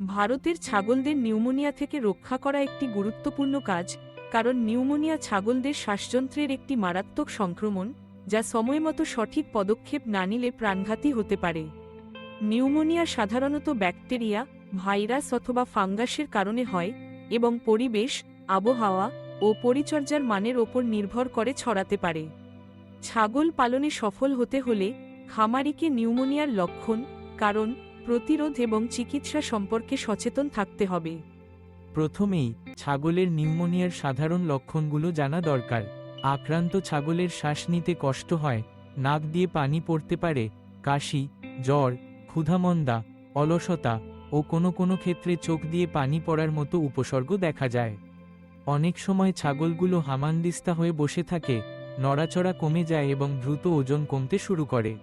ভারতের ছাগলদের নিউমোনিয়া থেকে রক্ষা করা একটি গুরুত্বপূর্ণ কাজ, কারণ নিউমোনিয়া ছাগলদের শ্বাসযন্ত্রের একটি মারাত্মক সংক্রমণ, যা সময়মতো সঠিক পদক্ষেপ না নিলে প্রাণঘাতী হতে পারে। নিউমোনিয়া সাধারণত ব্যাকটেরিয়া, ভাইরাস অথবা ফাঙ্গাসের কারণে হয় এবং পরিবেশ, আবহাওয়া ও পরিচর্যার মানের ওপর নির্ভর করে ছড়াতে পারে। ছাগল পালনে সফল হতে হলে খামারিকে নিউমোনিয়ার লক্ষণ, কারণ প্রতিরোধ এবং চিকিৎসা সম্পর্কে সচেতন থাকতে হবে। প্রথমেই, ছাগলের নিউমোনিয়ার সাধারণ লক্ষণগুলো জানা দরকার। আক্রান্ত ছাগলের শ্বাস নিতে কষ্ট হয়, নাক দিয়ে পানি পড়তে পারে, কাশি, জ্বর, ক্ষুধামন্দা, অলসতা ও কোনো কোনো ক্ষেত্রে চোখ দিয়ে পানি পড়ার মতো উপসর্গ দেখা যায়। অনেক সময় ছাগলগুলো হামানদিস্তা হয়ে বসে থাকে, নড়াচড়া কমে যায় এবং দ্রুত ওজন কমতে শুরু করে।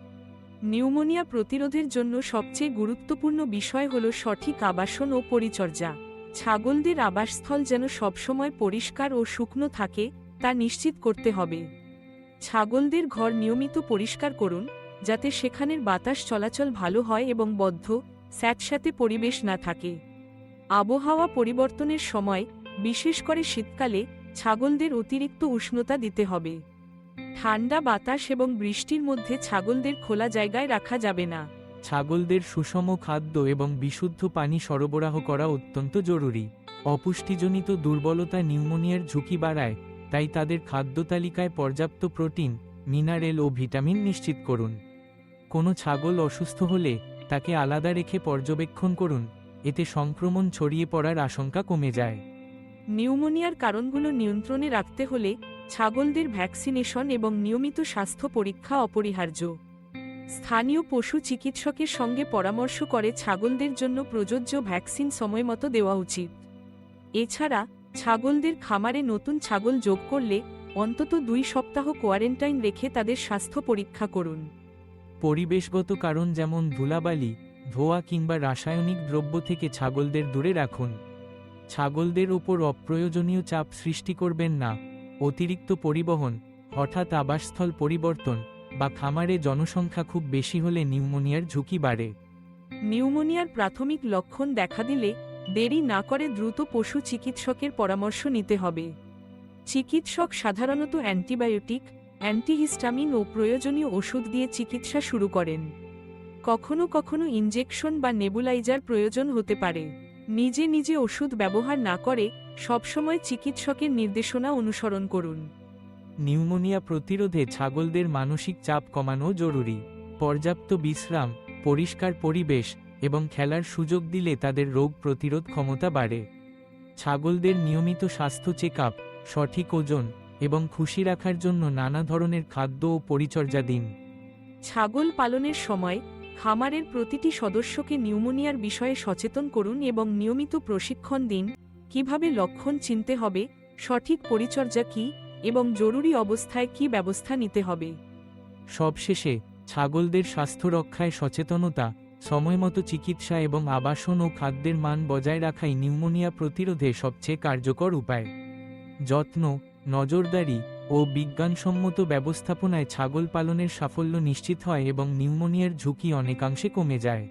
নিউমোনিয়া প্রতিরোধের জন্য সবচেয়ে গুরুত্বপূর্ণ বিষয় হল সঠিক আবাসন ও পরিচর্যা। ছাগলদের আবাসস্থল যেন সবসময় পরিষ্কার ও শুকনো থাকে, তা নিশ্চিত করতে হবে। ছাগলদের ঘর নিয়মিত পরিষ্কার করুন, যাতে সেখানের বাতাস চলাচল ভালো হয় এবং বদ্ধ, স্যাঁতস্যাঁতে পরিবেশ না থাকে। আবহাওয়া পরিবর্তনের সময়, বিশেষ করে শীতকালে, ছাগলদের অতিরিক্ত উষ্ণতা দিতে হবে। ঠান্ডা বাতাস এবং বৃষ্টির মধ্যে ছাগলদের খোলা জায়গায় রাখা যাবে না। ছাগলদের সুষম খাদ্য এবং বিশুদ্ধ পানি সরবরাহ করা অত্যন্ত জরুরি। অপুষ্টিজনিত দুর্বলতা নিউমোনিয়ার ঝুঁকি বাড়ায় তাই তাদের খাদ্য তালিকায় পর্যাপ্ত প্রোটিন মিনারেল ও ভিটামিন নিশ্চিত করুন। কোনো ছাগল অসুস্থ হলে তাকে আলাদা রেখে পর্যবেক্ষণ করুন এতে সংক্রমণ ছড়িয়ে পড়ার আশঙ্কা কমে যায়। নিউমোনিয়ার কারণগুলো নিয়ন্ত্রণে রাখতে হলে ছাগলদের ভ্যাকসিনেশন এবং নিয়মিত স্বাস্থ্য পরীক্ষা অপরিহার্য। স্থানীয় পশু চিকিৎসকের সঙ্গে পরামর্শ করে ছাগলদের জন্য প্রযোজ্য ভ্যাকসিন সময়মতো দেওয়া উচিত। এছাড়া, ছাগলদের খামারে নতুন ছাগল যোগ করলে অন্তত দুই সপ্তাহ কোয়ারেন্টাইন রেখে তাদের স্বাস্থ্য পরীক্ষা করুন। পরিবেশগত কারণ যেমন ধুলাবালি, ধোয়া কিংবা রাসায়নিক দ্রব্য থেকে ছাগলদের দূরে রাখুন। ছাগলদের ওপর অপ্রয়োজনীয় চাপ সৃষ্টি করবেন না। অতিরিক্ত পরিবহন, হঠাৎ আবাসস্থল পরিবর্তন বা খামারে জনসংখ্যা খুব বেশি হলে নিউমোনিয়ার ঝুঁকি বাড়ে। নিউমোনিয়ার প্রাথমিক লক্ষণ দেখা দিলে দেরি না করে দ্রুত পশু চিকিৎসকের পরামর্শ নিতে হবে। চিকিৎসক সাধারণত অ্যান্টিবায়োটিক, অ্যান্টিহিস্টামিন ও প্রয়োজনীয় ওষুধ দিয়ে চিকিৎসা শুরু করেন। কখনো কখনো ইনজেকশন বা নেবুলাইজার প্রয়োজন হতে পারে। নিজে নিজে ওষুধ ব্যবহার না করে সবসময় চিকিৎসকের নির্দেশনা অনুসরণ করুন। নিউমোনিয়া প্রতিরোধে ছাগলদের মানসিক চাপ কমানো জরুরি। পর্যাপ্ত বিশ্রাম পরিষ্কার পরিবেশ এবং খেলার সুযোগ দিলে তাদের রোগ প্রতিরোধ ক্ষমতা বাড়ে। ছাগলদের নিয়মিত স্বাস্থ্য চেক আপ সঠিক ওজন এবং খুশি রাখার জন্য নানা ধরনের খাদ্য ও পরিচর্যা দিন। ছাগল পালনের সময় খামারের প্রতিটি সদস্যকে নিউমোনিয়ার বিষয়ে সচেতন করুন এবং নিয়মিত প্রশিক্ষণ দিন, কীভাবে লক্ষণ চিনতে হবে, সঠিক পরিচর্যা কী, এবং জরুরি অবস্থায় কী ব্যবস্থা নিতে হবে। সবশেষে, ছাগলদের স্বাস্থ্য রক্ষায় সচেতনতা, সময়মতো চিকিৎসা এবং আবাসন ও খাদ্যের মান বজায় রাখাই নিউমোনিয়া প্রতিরোধে সবচেয়ে কার্যকর উপায়। যত্ন, নজরদারি ও বিজ্ঞানসম্মত ব্যবস্থাপনায় ছাগল পালনের সাফল্য নিশ্চিত হয় এবং নিউমোনিয়ার ঝুঁকি অনেকাংশে কমে যায়।